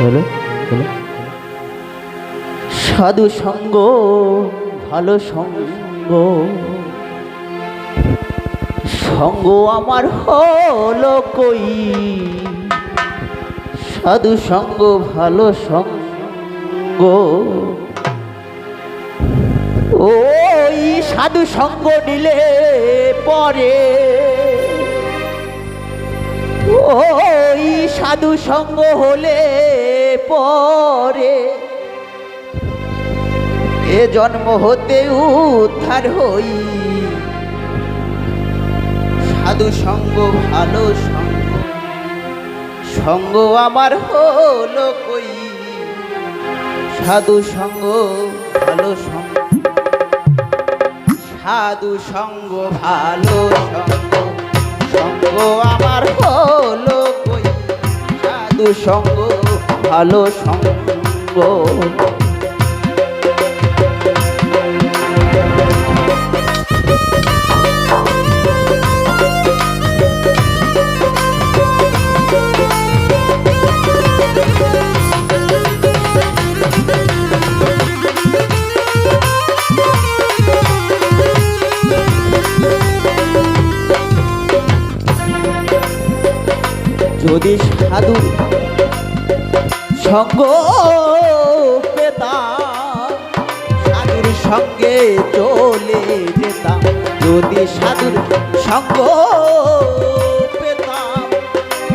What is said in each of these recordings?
হলো সাধু সঙ্গ, ভালো সঙ্গ। সঙ্গ আমার হলো কই? সাধু সঙ্গ, ভালো সঙ্গ। ওই সাধু সঙ্গ নিলে পরে ওই সাধু সঙ্গ হলে পরে। এ জন্ম হতে উদ্ধার হই। সাধু সঙ্গ, ভালো সঙ্গ। সঙ্গ আমার হলো কই? সাধু সঙ্গ, ভালো সঙ্গ। সাধু সঙ্গ, ভালো সঙ্গ। সঙ্গ আমার হলো সাধু সঙ্গ ভালো সঙ্গ। যদি সাধু সঙ্গ পেতাম, সাধুর সঙ্গে চলে যেতাম। যদি সাধুর সঙ্গ পেতাম,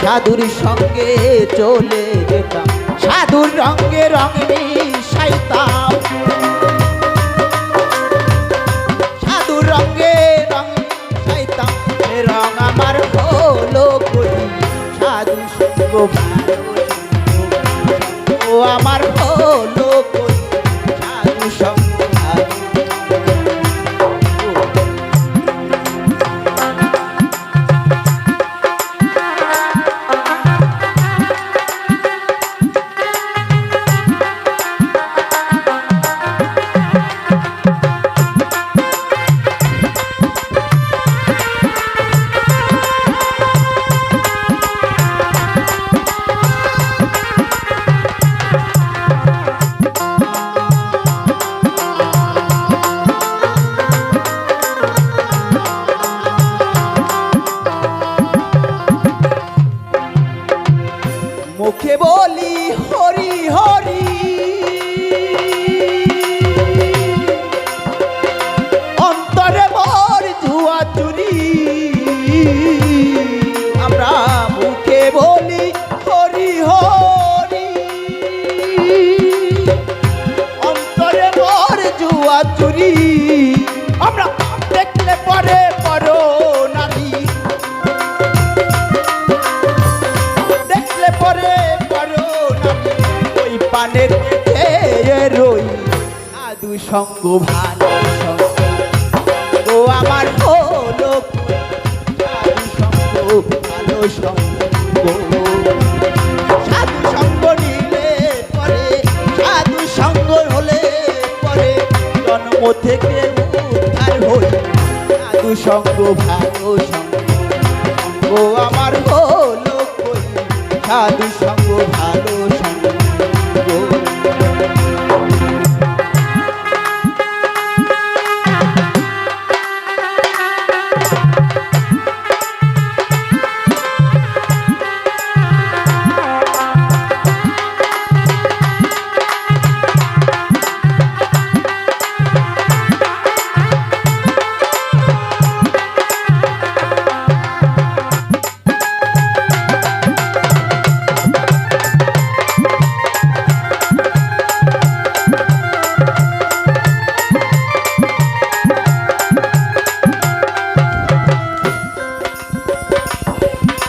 সাধুর সঙ্গে চলে যেতাম। সাধুর রঙ্গে রঙ মিশাইতাম। আমার হলো মুখে বলি হরি হরি। অন্তরে মর ধুয়া চুরি। রই সাধু সঙ্গ, ভালো ও আমার হলো সাধু সঙ্গ, ভালো সঙ্গ। সাধু সঙ্গ নিলে পরে, সাধু সঙ্গ হলে পরে জন্ম থেকে উদ্ধার হই। সাধু সঙ্গ, ভালো সঙ্গ। ও আমার হলো সাধু সঙ্গ, ভালো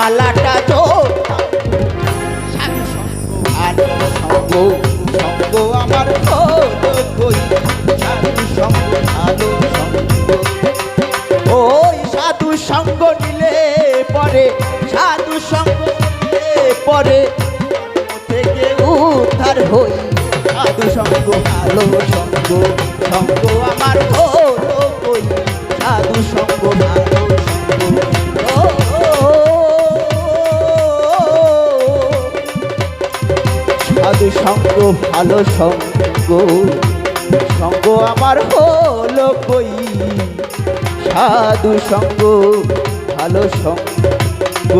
মালাটা তো সঙ্গ ভালো সঙ্গ আমার কই সঙ্গ ভালো ওই সাধু সঙ্গ নিলে পরে, সাধু সঙ্গ নিলে পরে থেকে উদ্ধার হই। সাধু সঙ্গ ভালো সঙ্গ সঙ্গ আমার হলো কই সাধু সঙ্গ ভালো ভালো সঙ্গ সঙ্গ আমার হলো কই? সাধু সঙ্গ ভালো সঙ্গ।